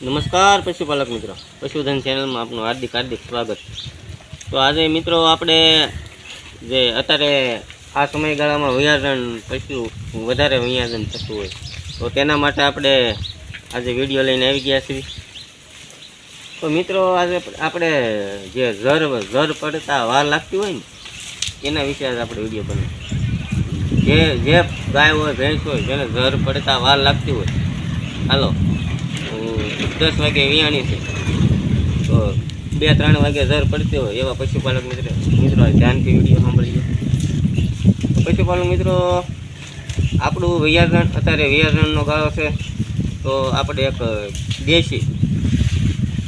નમસ્કાર પશુપાલક મિત્રો. પશુધન ચેનલમાં આપનું હાર્દિક હાર્દિક સ્વાગત તો આજે મિત્રો આપણે જે અત્યારે આ સમયગાળામાં વૈયારણ પશુ, વધારે વૈયારણ થતું હોય. તો તેના માટે આપણે આજે વીડિયો લઈને આવી ગયા છીએ. તો મિત્રો આજે આપણે જે ઝર ઝર પડતા વાર લાગતી હોય ને, એના વિશે આજે આપણે વીડિયો બનાવીએ. જે જે ગાય હોય ભેંસ હોય, જેને ઝર પડતા વાર લાગતી હોય. હાલો. દસ વાગે વિયાણી છે. તો બે ત્રણ વાગે ઝર પડતી હોય એવા પશુપાલક મિત્ર મિત્રો ધ્યાનથી વીડિયો સાંભળીએ પશુપાલક મિત્રો, આપણું વિયારણ, અત્યારે વિયારણનો ગાળો છે. તો આપણે એક દેશી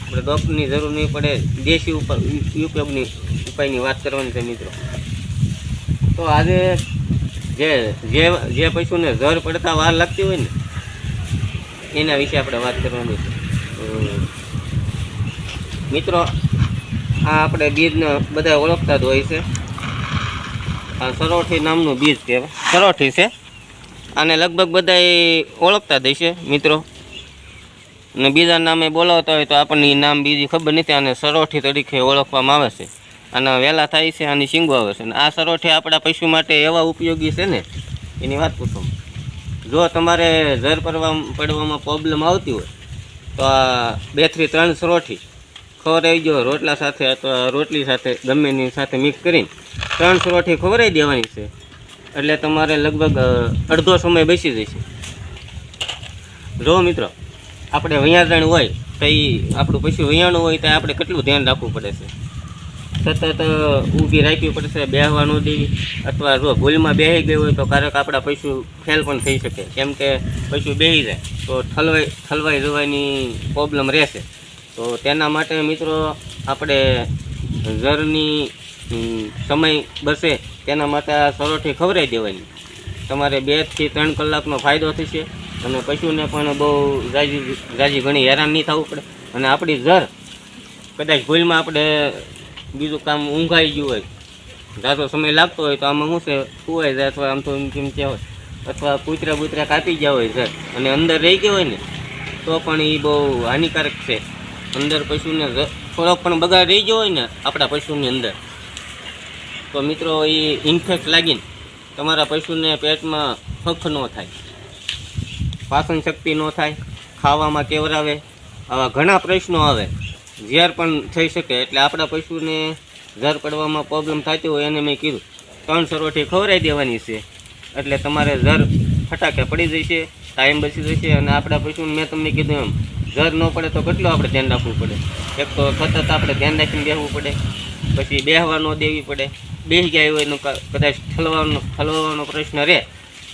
આપણે ડૉક્ટરની જરૂર નહીં પડે, દેશી ઉપર ઉપયોગની ઉપાયની વાત કરવાની છે મિત્રો. તો આજે જે જે જે પશુને ઝર પડતા વાર લાગતી હોય ને, એના વિશે આપણે વાત કરવાની છે. મિત્રો, આ આપણે બીજને બધા ઓળખતા જ હોય છે. આ સરોઠી નામનું બીજ કહેવાય. સરોઠી છે. આને લગભગ બધા ઓળખતા જ હશે, મિત્રો. અને બીજા નામે બોલાવતા હોય તો આપણને નામ બીજી ખબર નથી, આને સરોઠી તરીકે ઓળખવામાં આવે છે. આના વહેલા થાય છે, આની શીંગો આવે છે. અને આ સરોઠી આપણા પશુ માટે એવા ઉપયોગી છે ને, એની વાત પૂછો. જો તમારે ઝર પડવા પડવામાં પ્રોબ્લેમ આવતી હોય તો આ બેથી ત્રણ સરોઠી ખવરાઈ ગયો રોટલા સાથે અથવા રોટલી સાથે ગમેની સાથે મિક્સ કરીને ત્રણ સરોઠી ખવરાઈ દેવાની છે. એટલે તમારે લગભગ અડધો સમય બેસી જશે. જો મિત્રો, આપણે વૈયારણ હોય, તો એ આપણું પછી વૈયાણું હોય, તો આપણે કેટલું ધ્યાન રાખવું પડે છે? સતત ઊભી રાખવી પડશે બેહવા ન દેવી અથવા જો ભૂલમાં બેસી ગઈ હોય તો ક્યારેક આપણા પશુ ફેલ પણ થઈ શકે. કેમ કે પશુ બેસી જાય, તો ઠલવાઈ ઠલવાઈ જવાની પ્રોબ્લેમ રહેશે. તો તેના માટે મિત્રો આપણે ઝરની સમય બસે તેના માટે આ સરોઠી ખવરાઈ દેવાની. તમારે બેથી ત્રણ કલાકનો ફાયદો થશે અને પશુને પણ બહુ જાજી જાજી ઘણી હેરાન નહીં થવું પડે. અને આપણી ઝર, કદાચ ભૂલમાં આપણે બીજું કામ ઊંઘાઈ ગયું હોય. જાતો સમય લાગતો હોય તો આમાં શું છે? સુવાય જાય અથવા આમ તો એમ કેમ હોય. અથવા કૂતરા બૂતરા કાપી ગયા હોય છે અને અંદર રહી ગયો હોય ને, તો પણ એ બહુ હાનિકારક છે. અંદર પશુને થોડોક પણ બગાડ રહી ગયો હોય ને આપણા પશુની અંદર. તો મિત્રો એ ઇન્ફેક્ટ લાગીને તમારા પશુને પેટમાં ફખ ન થાય. પાચન શક્તિ ન થાય. ખાવામાં કેવરાવે. આવા ઘણા પ્રશ્નો આવે. ઝેર પણ થઈ શકે એટલે આપણા પશુને ઝર પડવામાં પ્રોબ્લેમ થતી હોય એને મેં કીધું, ત્રણ સરોઠી ખવડાવી દેવાની છે. એટલે તમારે ઝર ફટાકે પડી જશે, ટાઈમ બચી જશે અને આપણા પશુને મેં તમને કીધું એમ, ઝર ન પડે તો કેટલું આપણે ધ્યાન રાખવું પડે? એક તો સતત આપણે ધ્યાન રાખીને બેસવું પડે, પછી બેહવા ન દેવી પડે. બેસી ગયા હોય એનો કદાચ ઠલવાનો ઠલવાનો પ્રશ્ન રહે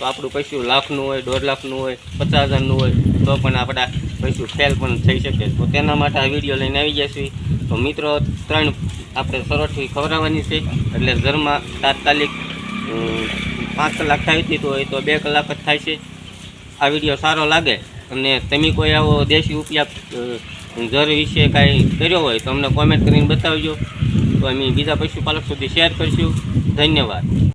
તો આપણું પૈસું લાખનું હોય, દોઢ લાખનું હોય, પચાસ હજારનું હોય, તો પણ આપણા પૈસું ફેલ પણ થઈ શકે. તો તેના માટે આ વીડિયો લઈને આવી જશે તો મિત્રો, ત્રણ આપણે સરોઠી ખવડાવવાની છે. એટલે ઘરમાં તાત્કાલિક પાંચ કલાક થાય તો હોય તો બે કલાક જ થાય છે. આ વીડિયો સારો લાગે અને તમે કોઈ આવો દેશી ઉપયોગ ઘર વિશે કાંઈ કર્યો હોય તો અમને કોમેન્ટ કરીને બતાવજો. તો અમે બીજા પશુપાલક સુધી શેર કરીશું. ધન્યવાદ.